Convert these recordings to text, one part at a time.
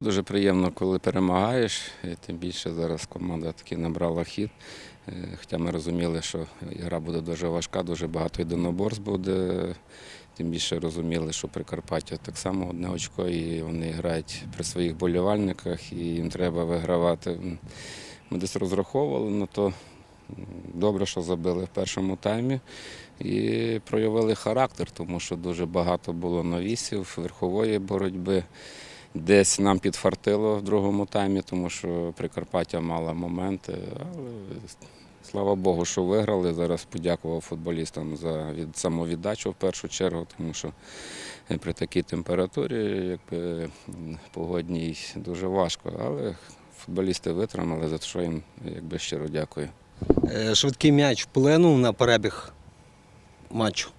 Дуже приємно, коли перемагаєш, тим більше зараз команда таки набрала хід. Е, Хоча ми розуміли, що гра буде дуже важка, дуже багато єдиноборств буде. Тим більше розуміли, що Прикарпаття так само одне очко, і вони грають при своїх болівальниках, і їм треба вигравати. Ми десь розраховували на то. Добре, що забили в першому таймі і проявили характер, тому що дуже багато було навісів, верхової боротьби. Десь нам підфартило в другому таймі, тому що Прикарпаття мала моменти. Але слава Богу, що виграли. Зараз подякував футболістам за від самовіддачу в першу чергу, тому що при такій температурі, якби погодній, дуже важко. Але футболісти витримали, за що їм якби щиро дякую. Е, Швидкий м'яч вплинув на перебіг матчу.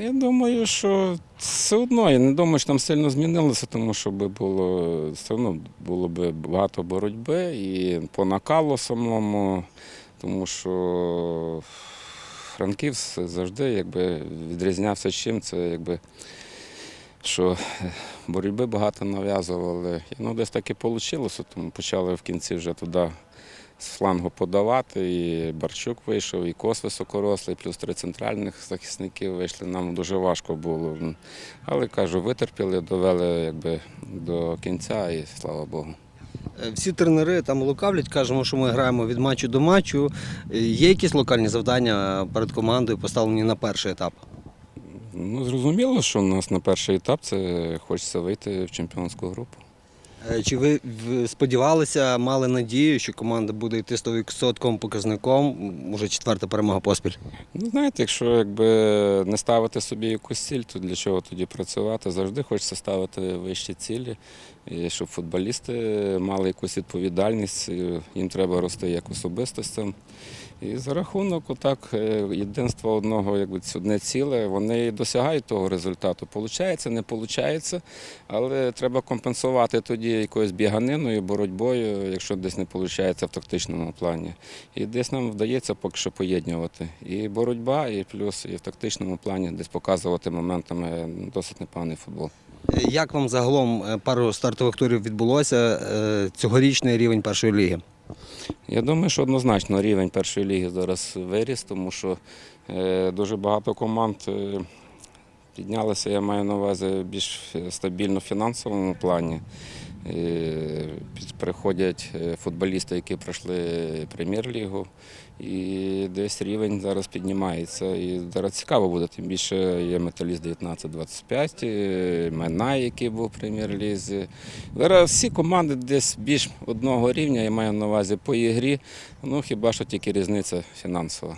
Я думаю, що все одно, я не думаю, що там сильно змінилося, тому що було все одно було б багато боротьби і по накалу самому, тому що Франківськ завжди якби, відрізнявся чим. Це якби, що боротьби багато нав'язували. Ну, десь так і вийшло, тому почали в кінці вже туди з флангу подавати. І Барчук вийшов, і Кос високорослий, плюс три центральних захисників вийшли. Нам дуже важко було. Але кажу, витерпіли, довели якби, до кінця і слава Богу. Е, Всі тренери там лукавлять, кажемо, що ми граємо від матчу до матчу. Е, Є якісь локальні завдання перед командою поставлені на перший етап? Ну, зрозуміло, що у нас на перший етап це хочеться вийти в чемпіонську групу. Е, Чи ви сподівалися, мали надію, що команда буде йти 100% показником, м, уже четверта перемога поспіль? Ну, знаєте, якщо якби не ставити собі якусь ціль, то для чого тоді працювати? Завжди хочеться ставити вищі цілі, і щоб футболісти мали якусь відповідальність, їм треба рости як особистостям. І за рахунок отак е, єдинства одного, якби одне ціле, вони досягають того результату. Получається, не получається, але треба компенсувати тоді якоюсь біганиною, боротьбою, якщо десь не виходить в тактичному плані. І десь нам вдається поки що поєднувати і боротьба, і плюс і в тактичному плані десь показувати моментами досить непоганий футбол. Е, Як вам загалом е, пару стартових турів відбулося е, цьогорічний рівень першої ліги? Я думаю, що однозначно рівень першої ліги зараз виріс, тому що дуже багато команд піднялися, я маю на увазі більш стабільно в фінансовому плані. Е, Приходять е, футболісти, які пройшли прем'єр-лігу, і десь рівень зараз піднімається. І зараз цікаво буде, тим більше є металіст 19-25, е, Менай, який був в прем'єр-лізі. Зараз всі команди десь більш одного рівня, я маю на увазі по ігрі, ну хіба що тільки різниця фінансова.